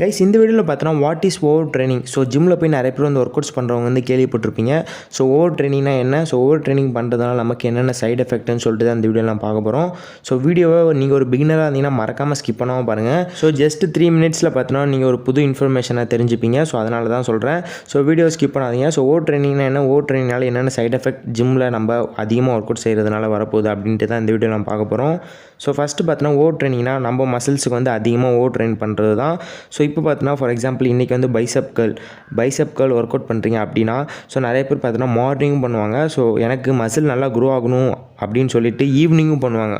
Guys இந்த வீடியோவில் பார்த்தோன்னா what is over training so ஜிம்மில் போய் நிறைய பேர் வந்து ஒர்க் அவுட்ஸ் பண்ணுறவங்க வந்து கேள்விப்பட்டிருப்பீங்க. ஸோ ஓவர் ட்ரைனிங்னா என்ன? ஸோ ஓவர் ட்ரைனிங் பண்ணுறதுனால நமக்கு என்னென்ன சைடு எஃபெக்ட்னு சொல்லிட்டு தான் இந்த வீடியோ நான் பார்க்க போகிறோம் ஸோ வீடியோவை நீங்கள் ஒரு பிகினராக இருந்தீங்கன்னா மறக்காமல் ஸ்கிப் பண்ணாமல் பாருங்கள் ஸோ ஜஸ்ட் த்ரீ மினிட்ஸில் பார்த்தோன்னா நீங்கள் ஒரு புது இன்ஃபர்மேஷனை தெரிஞ்சுப்பீங்க. ஸோ அதனால தான் சொல்கிறேன் ஸோ வீடியோ ஸ்கிப் பண்ணாதீங்க. ஸோ ஓவர் ட்ரைனிங்னா என்ன? ஓவர் ட்ரைனிங்னால என்னென்ன சைடு எஃபெக்ட் ஜிம்மில் நம்ம அதிகமாக ஒர்க் அவுட் செய்கிறதுனால வரப்போகுது அப்படின்ட்டு தான் இந்த வீடியோ நான் பார்க்க போகிறோம் ஸோ ஃபஸ்ட்டு பார்த்தோன்னா ஓவர் ட்ரைனிங்னா நம்ம மசில்ஸுக்கு வந்து அதிகமாக ஓவர் ட்ரெயின் பண்ணுறது தான் ஸோ இப்போ பார்த்தோன்னா ஃபார் எக்ஸாம்பிள் இன்றைக்கி வந்து bicep curl bicep curl work out பண்ணுறீங்க அப்படின்னா ஸோ நிறைய பேர் பார்த்தீங்கன்னா மார்னிங்கும் பண்ணுவாங்க. ஸோ எனக்கு மசில் நல்லா க்ரோ ஆகணும் அப்படின்னு சொல்லிட்டு ஈவினிங்கும் பண்ணுவாங்க.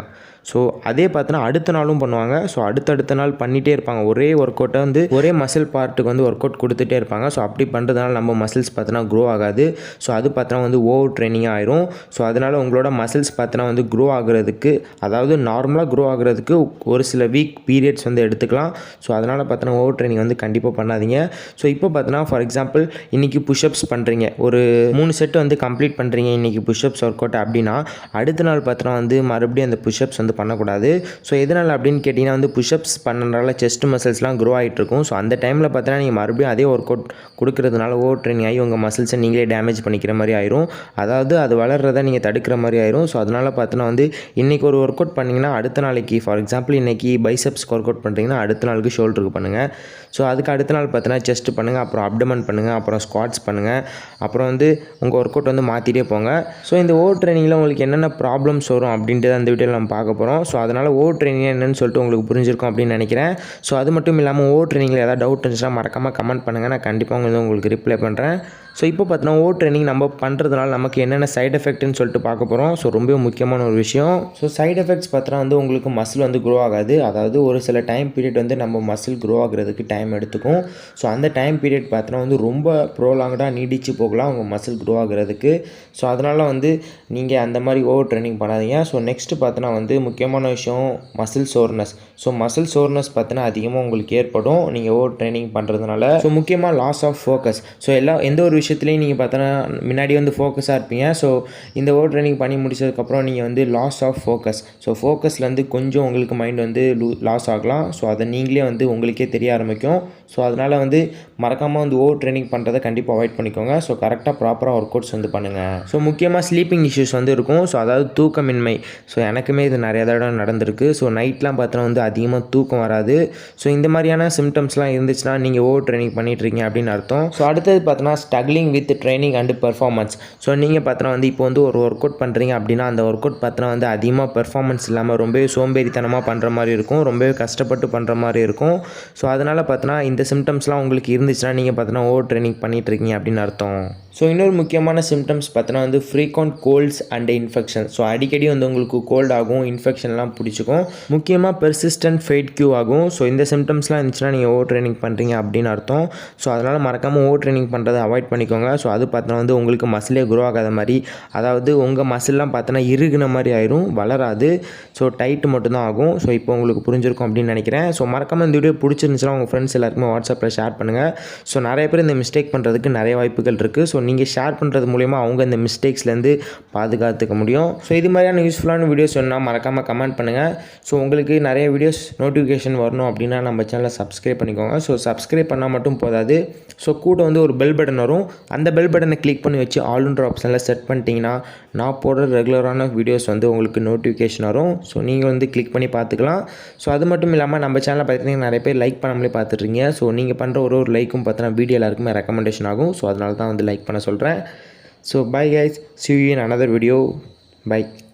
ஸோ அதே பார்த்தோன்னா அடுத்த நாளும் பண்ணுவாங்க. ஸோ அடுத்தடுத்த நாள் பண்ணிகிட்டே இருப்பாங்க. ஒரே ஒர்க் அவுட்டை வந்து ஒரே மசில் பார்ட்டுக்கு வந்து ஒர்க் அவுட் கொடுத்துட்டே இருப்பாங்க. ஸோ அப்படி பண்ணுறதுனால நம்ம மசில்ஸ் பார்த்தோன்னா க்ரோ ஆகாது. ஸோ அது பார்த்தோன்னா வந்து ஓவர் ட்ரைனிங் ஆயிரும். ஸோ அதனால் உங்களோட மசில்ஸ் பார்த்தோன்னா வந்து க்ரோ ஆகுறதுக்கு அதாவது நார்மலாக க்ரோ ஆகுறதுக்கு ஒரு சில வீக் பீரியட்ஸ் வந்து எடுத்துக்கலாம். ஸோ அதனால் பார்த்தோன்னா ஓவர் ட்ரைனிங் வந்து கண்டிப்பாக பண்ணாதீங்க. ஸோ இப்போ பார்த்தோன்னா ஃபார் எக்ஸாம்பிள் இன்றைக்கி புஷ்அப்ஸ் பண்ணுறீங்க ஒரு மூணு செட் வந்து கம்ப்ளீட் பண்ணுறீங்க இன்றைக்கி புஷ்அப்ஸ் ஒர்க் அவுட் அப்படின்னா அடுத்த நாள் பார்த்தோன்னா வந்து மறுபடியும் அந்த புஷ்அப்ஸ் வந்து பண்ணக்கூடாது. ஸோ எதனால் அப்படின்னு கேட்டிங்கன்னா வந்து புஷ்அப்ஸ் பண்ணுறதுனால செஸ்ட் மசில்ஸ்லாம் க்ரோ ஆகிட்டு இருக்கும் ஸோ அந்த டைமில் பார்த்தீங்கன்னா நீங்கள் மறுபடியும் அதே ஒர்க் அவுட் கொடுக்கறதுனால ஓவர் ட்ரைனிங் ஆகி உங்கள் மசில்ஸை நீங்களே டேமேஜ் பண்ணிக்கிற மாதிரி ஆயிரும். அதாவது அது வளர்றதை நீங்கள் தடுக்கிற மாதிரி ஆயிரும். ஸோ அதனால் பார்த்தீங்கன்னா வந்து இன்றைக்கி ஒரு ஒர்க் அவுட் பண்ணிங்கன்னா அடுத்த நாளைக்கு ஃபார் எக்ஸாம்பிள் இன்றைக்கி பைசப்ஸ்க்கு ஒர்க் அவுட் பண்ணுறீங்கன்னா அடுத்த நாளுக்கு ஷோல்டருக்கு பண்ணுங்கள் ஸோ அதுக்கு அடுத்த நாள் பார்த்தீங்கன்னா செஸ்ட் பண்ணுங்கள் அப்புறம் அப்டமன் பண்ணுங்கள் அப்புறம் ஸ்குவாட்ஸ் பண்ணுங்கள் அப்புறம் வந்து உங்கள் ஒர்க் அவுட் வந்து மாற்றிட்டே போங்க. ஸோ இந்த ஓவர் ட்ரைனிங்கில் உங்களுக்கு என்னென்ன ப்ராப்ளம்ஸ் வரும் அப்படின்ட்டு தான் இந்த வீடியோவில் நம்ம பார்க்க போகிறோம் ஸோ அதனால் ஓவர் ட்ரைனிங் என்னன்னு சொல்லிட்டு உங்களுக்கு புரிஞ்சிருக்கும் அப்படின்னு நினைக்கிறேன். ஸோ அது மட்டும் இல்லாமல் ஓவர் ட்ரைனிங்கில் ஏதாவது டவுட் இருந்துச்சுன்னா மறக்காமல் கமெண்ட் பண்ணுங்கள் நான் கண்டிப்பாக உங்களுக்கு ரிப்ளை பண்ணுறேன் ஸோ இப்போ பார்த்தோன்னா ஓவர் ட்ரைனிங் நம்ம பண்ணுறதுனால நமக்கு என்னென்ன சைட் எஃபெக்ட்னு சொல்லிட்டு பார்க்க போகிறோம் ஸோ ரொம்ப முக்கியமான ஒரு விஷயம். ஸோ சைடு எஃபெக்ட்ஸ் பார்த்தோன்னா வந்து உங்களுக்கு மசில் வந்து க்ரோ ஆகாது. அதாவது ஒரு சில டைம் பீரியட் வந்து நம்ம மசில் க்ரோ ஆகுறதுக்கு டைம் எடுத்துக்கும். ஸோ அந்த டைம் பீரியட் பார்த்தோன்னா வந்து ரொம்ப ப்ரோலாங்டாக நீடிச்சு போகலாம் உங்கள் மசில் க்ரோ ஆகுறதுக்கு. ஸோ அதனால் வந்து நீங்கள் அந்த மாதிரி ஓவர் ட்ரைனிங் பண்ணாதீங்க. ஸோ நெக்ஸ்ட்டு பார்த்தோன்னா வந்து முக்கியமான விஷயம் muscle soreness so muscle soreness பார்த்தோன்னா அதிகமாக உங்களுக்கு ஏற்படும். நீங்கள் ஓவர் ட்ரைனிங் பண்ணுறதுனால ஸோ முக்கியமாக லாஸ் ஆஃப் ஃபோக்கஸ் ஸோ எல்லா எந்த ஒரு விஷயத்துலையும் நீங்கள் பார்த்தோன்னா முன்னாடி வந்து ஃபோக்கஸாக இருப்பீங்க. ஸோ இந்த ஓவர் ட்ரைனிங் பண்ணி முடிச்சதுக்கப்புறம் நீங்கள் வந்து லாஸ் ஆஃப் ஃபோக்கஸ் ஸோ ஃபோக்கஸ்லேருந்து கொஞ்சம் உங்களுக்கு மைண்ட் வந்து லூ லாஸ் ஆகலாம். ஸோ அதை நீங்களே வந்து உங்களுக்கே தெரிய ஆரம்பிக்கும். ஸோ அதனால் வந்து மறக்காமல் வந்து ஓவர் ட்ரைனிங் பண்ணுறதை கண்டிப்பாக அவாய்ட் பண்ணிக்கோங்க. ஸோ கரெக்டாக ப்ராப்பராக ஒர்க் அவுட்ஸ் வந்து பண்ணுங்கள் ஸோ முக்கியமாக ஸ்லீப்பிங் இஷ்யூஸ் வந்து இருக்கும். ஸோ அதாவது தூக்கமின்மை. ஸோ எனக்குமே இது நிறைய தடவை நடந்திருக்கு. ஸோ நைட்லாம் பார்த்தோன்னா வந்து அதிகமாக தூக்கம் வராது. ஸோ இந்த மாதிரியான சிம்டம்ஸ்லாம் இருந்துச்சுன்னா நீங்கள் ஓவர் ட்ரைனிங் பண்ணிட்டுருக்கீங்க அப்படின்னு அர்த்தம். ஸோ அடுத்தது பார்த்தோன்னா struggling with training and performance so நீங்கள் பார்த்தோன்னா வந்து இப்போ வந்து ஒரு ஒர்க் அவுட் பண்ணுறீங்க அப்படின்னா அந்த ஒர்க் அவுட் பார்த்தனா வந்து அதிகமாக பெர்ஃபார்மன்ஸ் இல்லாமல் ரொம்பவே சோம்பேறித்தனமாக பண்ணுற மாதிரி இருக்கும். ரொம்பவே கஷ்டப்பட்டு பண்ணுற மாதிரி இருக்கும். ஸோ அதனால் பார்த்தோன்னா இந்த சிம்டம்ஸ்லாம் உங்களுக்கு இருந்துச்சுன்னா நீங்கள் பார்த்தனா ஓவர் ட்ரைனிங் பண்ணிகிட்ருக்கீங்க அப்படின்னு அர்த்தம். ஸோ இன்னொரு முக்கியமான சிம்டம்ஸ் பார்த்தோன்னா வந்து frequent colds and infection so அடிக்கடி வந்து உங்களுக்கு கோல்ட் ஆகும் இன்ஃபெக்ஷன்லாம் பிடிச்சிக்கும். முக்கியமாக பெர்சிஸ்டன்ட் ஃபைட் கியூ ஆகும். ஸோ இந்த சிம்டம்ஸ்லாம் இருந்துச்சுன்னா நீங்கள் ஓவர் ட்ரைனிங் பண்ணுறீங்க அப்படின்னு அர்த்தம். ஸோ அதனால் மறக்காமல் ஓவர் ட்ரைனிங் பண்ணுறதை அவாய்ட் பண்ணி பண்ணிக்கோங்க ஸோ அது பார்த்தோன்னா வந்து உங்களுக்கு மசிலே குரோ ஆகாத மாதிரி அதாவது உங்கள் மசில்லாம் பார்த்தோன்னா இறுகுன மாதிரி ஆயிரும் வளராது. ஸோ டைட்டு மட்டும்தான் ஆகும். ஸோ இப்போ உங்களுக்கு புரிஞ்சிருக்கும் அப்படின்னு நினைக்கிறேன். ஸோ மறக்காமல் இந்த வீடியோ பிடிச்சிருந்துச்சுன்னா உங்கள் ஃப்ரெண்ட்ஸ் எல்லாருக்குமே வாட்ஸ்அப்பில் ஷேர் பண்ணுங்கள் ஸோ நிறைய பேர் இந்த மிஸ்டேக் பண்ணுறதுக்கு நிறைய வாய்ப்புகள் இருக்குது ஸோ நீங்கள் ஷேர் பண்ணுறது மூலிமா அவங்க இந்த மிஸ்டேக்ஸ்லேருந்து பாதுகாத்துக்க முடியும். ஸோ இது மாதிரியான யூஸ்ஃபுல்லான வீடியோஸ் வேணால் மறக்காமல் கமெண்ட் பண்ணுங்கள் ஸோ உங்களுக்கு நிறைய வீடியோஸ் நோட்டிஃபிகேஷன் வரணும் அப்படின்னா நம்ம சேனலை சப்ஸ்கிரைப் பண்ணிக்கோங்க. ஸோ சப்ஸ்கிரைப் பண்ணால் மட்டும் போதாது. ஸோ கூட வந்து ஒரு பெல் பட்டன் வரும். அந்த பெல் பட்டனை கிளிக் பண்ணி வச்சு ஆளுன்ற ஆப்ஷனில் செட் பண்ணிட்டீங்கன்னா நான் போடுற ரெகுலரான வீடியோஸ் வந்து உங்களுக்கு நோட்டிஃபிகேஷன் வரும். ஸோ நீங்கள் வந்து கிளிக் பண்ணி பார்த்துக்கலாம். ஸோ அது மட்டும் இல்லாமல் நம்ம சேனலை பார்த்தீங்கன்னா நிறைய பேர் லைக் பண்ணாமலே பார்த்துட்ருக்கீங்க ஸோ நீங்கள் பண்ணுற ஒரு ஒரு லைக்கும் பார்த்தோன்னா வீடியோ எல்லாருக்குமே ரெக்கமெண்டேஷன் ஆகும். ஸோ அதனால தான் வந்து லைக் பண்ண சொல்கிறேன் so bye guys see you in another video bye